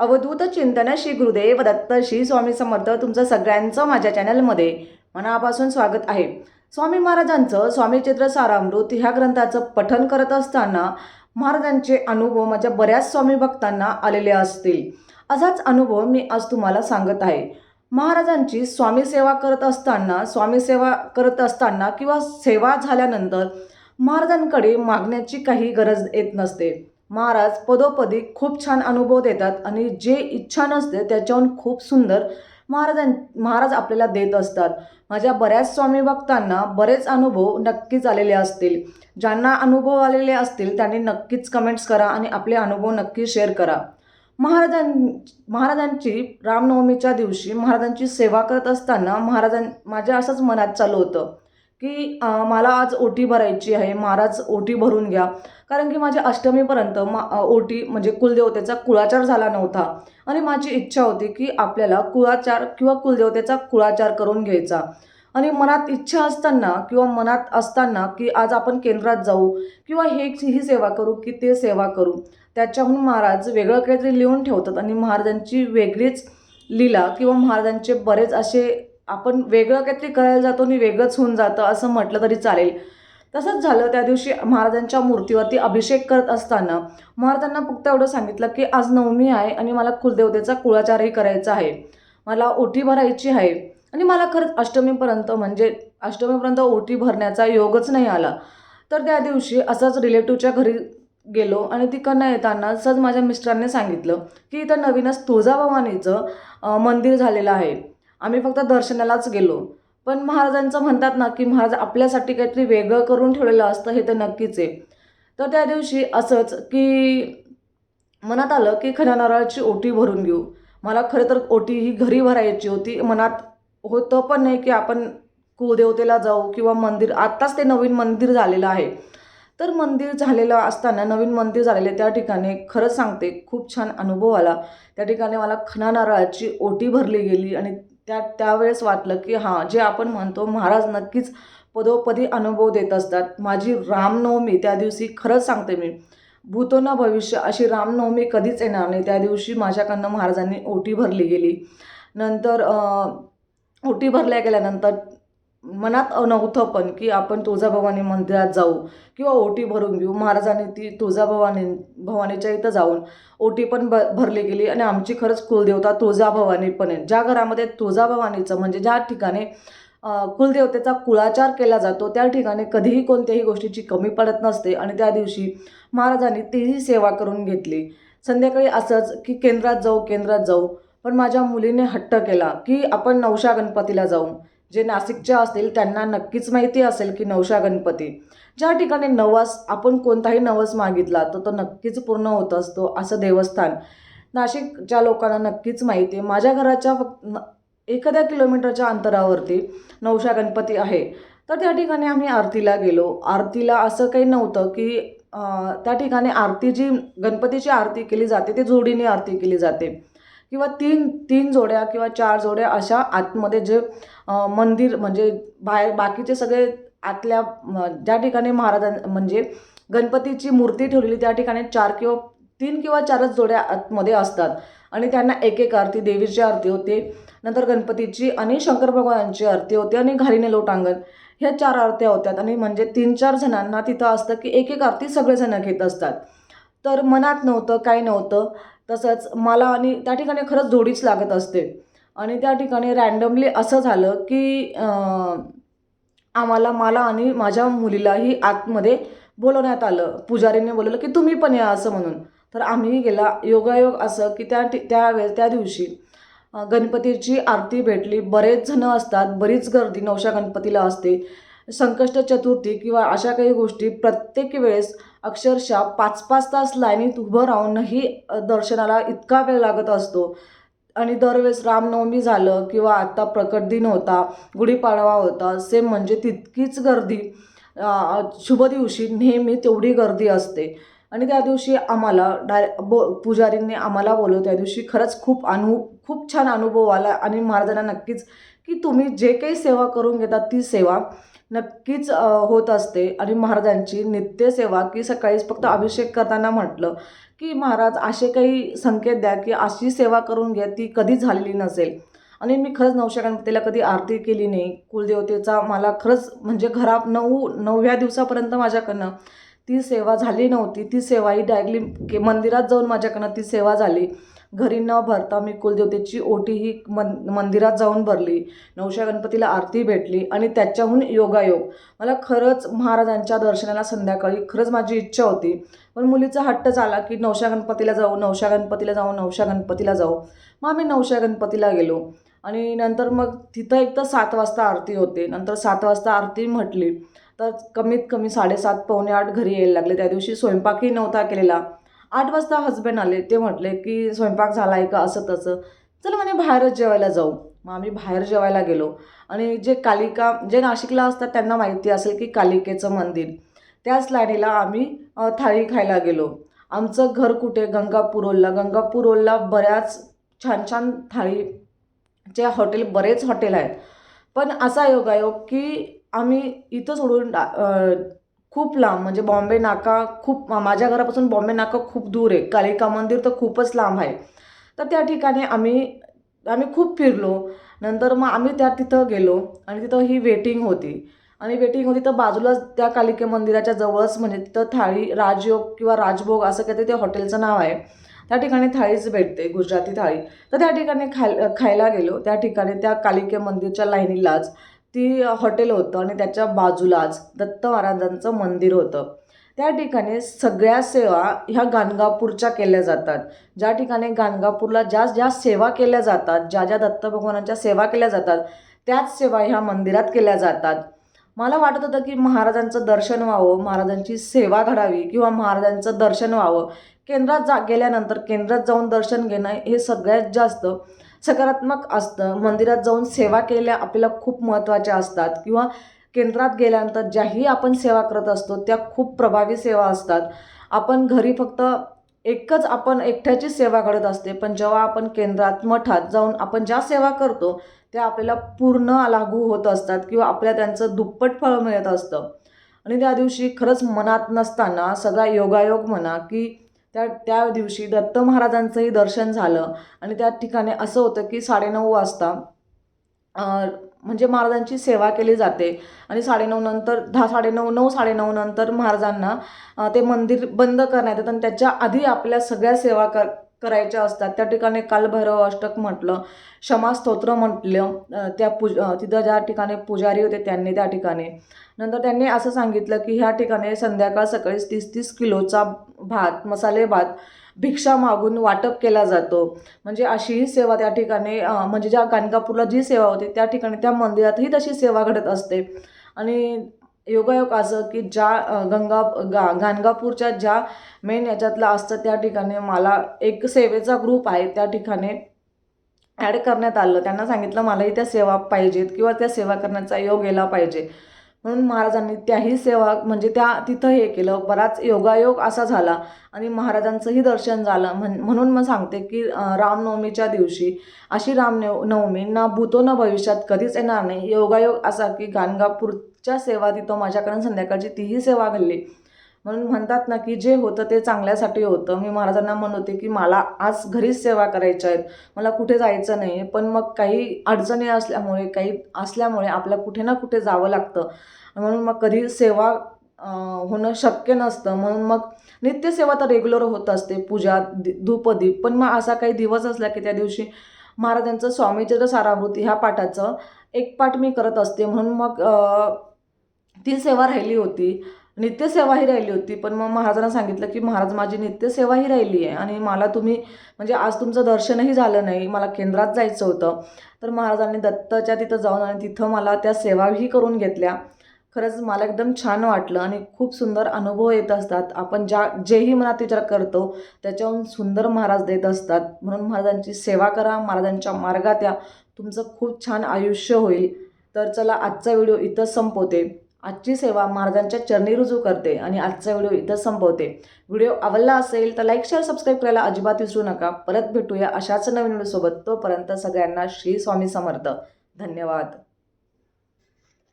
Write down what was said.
अवधूत चिंतन श्री गुरुदेव दत्त श्री स्वामी समर्थ तुमचं सगळ्यांचं माझ्या चॅनलमध्ये मनापासून स्वागत आहे. स्वामी महाराजांचं स्वामी चित्र सारामृत ह्या ग्रंथाचं पठन करत असताना महाराजांचे अनुभव माझ्या बऱ्याच स्वामी भक्तांना आलेले असतील. असाच अनुभव मी आज तुम्हाला सांगत आहे. महाराजांची स्वामी सेवा करत असताना स्वामी सेवा करत असताना किंवा सेवा झाल्यानंतर महाराजांकडे मागण्याची काही गरज येत नसते. महाराज पदोपदी खूप छान अनुभव देतात आणि जे इच्छा नसते त्याच्याहून खूप सुंदर महाराजां महाराज आपल्याला देत असतात. माझ्या बऱ्याच स्वामी भक्तांना बरेच अनुभव नक्कीच आलेले असतील. ज्यांना अनुभव आलेले असतील त्यांनी नक्कीच कमेंट्स करा आणि आपले अनुभव नक्की शेअर करा. महाराजां महाराजांची रामनवमीच्या दिवशी महाराजांची सेवा करत असताना महाराजां माझ्या असंच मनात चालू होतं. की मला आज ओटी भरायची आहे महाराज ओटी भरून घ्या. कारण की माझ्या अष्टमीपर्यंत मा ओटी म्हणजे कुलदेवतेचा कुळाचार झाला नव्हता. आणि माझी इच्छा होती की आपल्याला कुळाचार किंवा कुलदेवतेचा कुळाचार करून घ्यायचा. आणि मनात इच्छा असताना किंवा मनात असताना की आज आपण केंद्रात जाऊ किंवा हे ही सेवा करू की ते सेवा करू त्याच्याहून महाराज वेगळं काहीतरी लिहून ठेवतात. आणि महाराजांची वेगळीच लीला किंवा महाराजांचे बरेच असे आपण वेगळं काहीतरी करायला जातो आणि वेगळंच होऊन जातं असं म्हटलं तरी चालेल. तसंच झालं. त्या दिवशी महाराजांच्या मूर्तीवरती अभिषेक करत असताना महाराजांना फक्त एवढं सांगितलं की आज नवमी आहे आणि मला कुलदेवतेचा कुळाचारही करायचा आहे. मला ओटी भरायची आहे आणि मला खरंच अष्टमीपर्यंत म्हणजे अष्टमीपर्यंत ओटी भरण्याचा योगच नाही आला. तर त्या दिवशी असंच रिलेटिव्हच्या घरी गेलो आणि तिकडनं येताना सहज माझ्या मिस्टरांनी सांगितलं की इथं नवीनच तुळजाभवानीचं मंदिर झालेलं आहे. आम्ही फक्त दर्शनालाच गेलो. पण महाराजांचं म्हणतात ना की महाराज आपल्यासाठी काहीतरी वेगळं करून ठेवलेलं असतं हे तर नक्कीच आहे. तर त्या दिवशी असंच की मनात आलं की खऱ्या नारळाची ओटी भरून घेऊ. मला खरं तर ओटी ही घरी भरायची होती. मनात होतं पण नाही की आपण कुलदेवतेला जाऊ किंवा मंदिर आत्ताच ते नवीन मंदिर झालेलं आहे. तर मंदिर झालेलं असताना नवीन मंदिर झालेले त्या ठिकाणी खरंच सांगते खूप छान अनुभव आला. त्या ठिकाणी मला खणा नारळाची ओटी भरली गेली आणि त्या त्यावेळेस वाटलं की हां जे आपण म्हणतो महाराज नक्कीच पदोपदी अनुभव देत असतात. माझी रामनवमी त्या दिवशी खरंच सांगते मी. भूतो न भविष्य अशी रामनवमी कधीच येणार नाही. त्या दिवशी माझ्याकडनं महाराजांनी ओटी भरली गेली. नंतर ओटी भरल्या गेल्यानंतर मनात नव्हतं पण की आपण तुळजाभवानी मंदिरात जाऊ किंवा ओटी भरून घेऊ. महाराजांनी ती तुळजाभवानी भवानीच्या इथं जाऊन ओटी पण ब भरली गेली आणि आमची खरंच कुलदेवता तुळजाभवानी पण आहे ज्या घरामध्ये तुळजाभवानीचं म्हणजे ज्या ठिकाणी कुलदेवतेचा कुळाचार केला जातो त्या ठिकाणी कधीही कोणत्याही गोष्टीची कमी पडत नसते आणि त्या दिवशी महाराजांनी तीही सेवा करून घेतली. संध्याकाळी असंच की केंद्रात जाऊ केंद्रात जाऊ. पण माझ्या मुलीने हट्ट केला की आपण नवशा गणपतीला जाऊ. जे नाशिकच्या असतील त्यांना नक्कीच माहिती असेल की नवशा गणपती. ज्या ठिकाणी नवस आपण कोणताही नवस मागितला तर तो नक्कीच पूर्ण होत असतो असं देवस्थान. नाशिकच्या लोकांना नक्कीच माहिती आहे. माझ्या घराच्या फक्त एखाद्या किलोमीटरच्या अंतरावरती नवशा गणपती आहे. तर त्या ठिकाणी आम्ही आरतीला गेलो. आरतीला असं काही नव्हतं की त्या ठिकाणी आरती जी गणपतीची आरती केली जाते ती जोडीने आरती केली जाते. किंवा तीन तीन जोड्या किंवा चार जोड्या अशा आतमध्ये जे मंदिर म्हणजे बाहेर बाकीचे सगळे आतल्या ज्या ठिकाणी महाराजां म्हणजे गणपतीची मूर्ती ठेवलेली त्या ठिकाणी चार किंवा तीन किंवा चारच जोड्या आतमध्ये असतात. आणि त्यांना एक एक आरती देवीची आरती होते नंतर गणपतीची आणि शंकर भगवानांची आरती होते आणि घारीने लोटांगण. ह्या चार आरत्या होतात आणि म्हणजे तीन चार जणांना तिथं असतं की एक एक आरती सगळेजण घेत असतात. तर मनात नव्हतं काही नव्हतं. तसंच मला आणि त्या ठिकाणी खरंच जोडीच लागत असते. आणि त्या ठिकाणी रँडमली असं झालं की आम्हाला मला आणि माझ्या मुलीलाही आतमध्ये बोलवण्यात आलं. पुजारीने बोलवलं की तुम्ही पण या असं म्हणून. तर आम्ही गेला. योगायोग असं की त्या ठि- त्यावेळेस त्या दिवशी गणपतीची आरती भेटली. बरेच जणं असतात बरीच गर्दी नवशा गणपतीला असते. संकष्ट चतुर्थी किंवा अशा काही गोष्टी प्रत्येक वेळेस अक्षरशः पाच पाच तास लाईनीत उभं राहूनही दर्शनाला इतका वेळ लागत असतो. आणि दरवेळेस रामनवमी झालं किंवा आत्ता प्रकट दिन होता गुढीपाडवा होता सेम म्हणजे तितकीच गर्दी शुभ दिवशी नेहमी तेवढी गर्दी असते. आणि त्या दिवशी आम्हाला डाय बो पुजारींनी आम्हाला बोलवलं त्या दिवशी खरंच खूप अनु खूप छान अनुभव आला. आणि महाराजांना नक्कीच की तुम्ही जे काही सेवा करून घेतात ती सेवा नक्कीच होत असते. आणि महाराजांची नित्यसेवा की सकाळीच फक्त अभिषेक करताना म्हटलं की महाराज असे काही संकेत द्या की अशी सेवा करून घ्या ती कधीच झालेली नसेल. आणि मी खरंच नवशा गणपतीला कधी आरती केली नाही. कुलदेवतेचा मला खरंच म्हणजे घरात नऊ नवव्या दिवसापर्यंत माझ्याकडनं ती सेवा झाली नव्हती. ती सेवा ही डायरेक्टली के मंदिरात जाऊन माझ्याकडनं ती सेवा झाली. घरी न भरता मी कुलदेवतेची ओटी ही मन मंदिरात जाऊन भरली. नवशा गणपतीला आरती भेटली आणि त्याच्याहून योगायोग. मला खरंच महाराजांच्या दर्शनाला संध्याकाळी खरंच माझी इच्छा होती. पण मुलीचा हट्ट झाला की नवशा गणपतीला जाऊ नवशा गणपतीला जाऊ नवशा गणपतीला जाऊ. मग आम्ही नवशा गणपतीला गेलो. आणि नंतर मग तिथं एक तर सात वाजता आरती होते. नंतर सात वाजता आरती म्हटली. तर कमीत कमी साडेसात पावणे आठ घरी यायला लागले. त्या दिवशी स्वयंपाकही नव्हता केलेला. आठ वाजता हजबंड आले ते म्हटले की स्वयंपाक झाला आहे का? असं तसं. चला म्हणे बाहेरच जेवायला जाऊ. मग आम्ही बाहेर जेवायला गेलो. आणि जे कालिका जे नाशिकला असतात त्यांना माहिती असेल की कालिकेचं मंदिर. त्याच लाडीला आम्ही थाळी खायला गेलो. आमचं घर कुठे? गंगापूर गंगापुरोलला गंगापूर बऱ्याच छान छान थाळीचे हॉटेल बरेच हॉटेल आहेत. पण असा योगायोग की आम्ही इथं सोडून डा- खूप लांब म्हणजे बॉम्बे नाका खूप माझ्या घरापासून बॉम्बे नाका खूप दूर आहे. कालिका मंदिर तर खूपच लांब आहे. तर त्या ठिकाणी आम्ही आम्ही खूप फिरलो. नंतर मग आम्ही त्या तिथं गेलो आणि तिथं ही वेटिंग होती. आणि वेटिंग होती तर बाजूलाच त्या कालिके मंदिराच्या जवळच म्हणजे तिथं थाळी राजयोग किंवा राजभोग असं काहीतरी ते हॉटेलचं नाव आहे. त्या ठिकाणी थाळीच भेटते गुजराती थाळी. तर त्या ठिकाणी खाय खायला गेलो. त्या ठिकाणी त्या कालिके मंदिरच्या लाईनीलाच ती हॉटेल होतं आणि त्याच्या बाजूलाच दत्त महाराजांचं मंदिर होतं. त्या ठिकाणी सगळ्या सेवा ह्या गाणगापूरच्या केल्या जातात. ज्या ठिकाणी गाणगापूरला ज्या ज्या सेवा केल्या जातात ज्या ज्या दत्त भगवानांच्या सेवा केल्या जातात त्याच सेवा ह्या मंदिरात केल्या जातात. मला वाटत होतं की महाराजांचं दर्शन व्हावं महाराजांची सेवा घडावी किंवा महाराजांचं दर्शन व्हावं. केंद्रात जा गेल्यानंतर केंद्रात जाऊन दर्शन घेणं हे सगळ्यात जास्त सकारात्मक असतं. मंदिरात जाऊन सेवा केल्या आपल्याला खूप महत्त्वाच्या असतात. किंवा केंद्रात गेल्यानंतर ज्याही आपण सेवा करत असतो त्या खूप प्रभावी सेवा असतात. आपण घरी फक्त एकच आपण एकट्याची सेवा करत असते. पण जेव्हा आपण केंद्रात मठात जाऊन आपण ज्या सेवा करतो त्या आपल्याला पूर्ण लागू होत असतात किंवा आपल्याला त्यांचं दुप्पट फळ मिळत असतं. आणि त्या दिवशी खरंच मनात नसताना सगळा योगायोग म्हणा की त्या त्या दिवशी दत्त महाराजांचंही दर्शन झालं. आणि त्या ठिकाणी असं होतं की साडेनऊ वाजता म्हणजे महाराजांची सेवा केली जाते. आणि साडेनऊ नंतर दहा साडेनऊ नऊ साडेनऊ नंतर महाराजांना ते मंदिर बंद करण्यात येतं. आणि त्याच्या आधी आपल्या सगळ्या सेवा कर करायच्या असतात. त्या ठिकाणी कालभैरव अष्टक म्हटलं क्षमास्तोत्र म्हटलं त्या पूज तिथं ज्या ठिकाणी पुजारी होते त्यांनी त्या ठिकाणी. नंतर त्यांनी असं सांगितलं की ह्या ठिकाणी संध्याकाळ सकाळी तीस तीस किलोचा भात मसाले भात भिक्षा मागून वाटप केला जातो. म्हणजे अशीही सेवा त्या ठिकाणी म्हणजे ज्या कानकापूरला जी सेवा होती त्या ठिकाणी त्या मंदिरातही तशी सेवा घडत असते. आणि योगायोग असं की ज्या गंगा गा गाणगापूरच्या ज्या मेन याच्यातलं असतं त्या ठिकाणी मला एक सेवेचा ग्रुप आहे त्या ठिकाणी ॲड करण्यात आलं. त्यांना सांगितलं मलाही त्या सेवा पाहिजेत किंवा त्या सेवा करण्याचा योग यायला पाहिजे. म्हणून महाराजांनी त्याही सेवा म्हणजे त्या तिथं हे केलं. बराच योगायोग असा झाला आणि महाराजांचंही दर्शन झालं. म्हण म्हणून मग सांगते की रामनवमीच्या दिवशी अशी रामनव नवमी ना भूतो ना भविष्यात कधीच येणार नाही. योगायोग असा की गाणगापूरच्या सेवा तिथं माझ्याकडून संध्याकाळची तीही सेवा घडली. म्हणून म्हणतात ना की जे होतं ते चांगल्यासाठी होतं. मी महाराजांना म्हणत होते की मला आज घरीच सेवा करायच्या आहेत मला कुठे जायचं नाही पण मग काही अडचणी असल्यामुळे काही असल्यामुळे आपल्याला कुठे ना कुठे जावं लागतं. म्हणून मग कधी सेवा होणं शक्य नसतं. म्हणून मग नित्यसेवा तर रेग्युलर होत असते. पूजा दि धूपदीप पण मग असा काही दिवस असला की त्या दिवशी महाराजांचं स्वामीचरित्र साराभूती ह्या पाठाचं एक पाठ मी करत असते. म्हणून मग ती सेवा राहिली होती. नित्यसेवाही राहिली होती. पण मग महाराजांना सांगितलं की महाराज माझी नित्यसेवाही राहिली आहे आणि मला तुम्ही म्हणजे आज तुमचं दर्शनही झालं नाही. मला केंद्रात जायचं होतं. तर महाराजांनी दत्ताच्या तिथं जाऊन आणि तिथं मला त्या सेवाही करून घेतल्या. खरंच मला एकदम छान वाटलं आणि खूप सुंदर अनुभव येत असतात. आपण ज्या जेही मनात विचार करतो त्याच्याहून सुंदर महाराज देत असतात. म्हणून महाराजांची सेवा करा महाराजांच्या मार्गात या. तुमचं खूप छान आयुष्य होईल. तर चला आजचा व्हिडिओ इथं संपवते. आजची सेवा महाराजांच्या चरणी रुजू करते आणि आजचा व्हिडिओ इथं संपवते. व्हिडिओ आवडला असेल तर लाईक शेअर सबस्क्राईब करायला अजिबात विसरू नका. परत भेटूया अशाच नवीन व्हिडिओसोबत. तोपर्यंत सगळ्यांना श्री स्वामी समर्थ. धन्यवाद.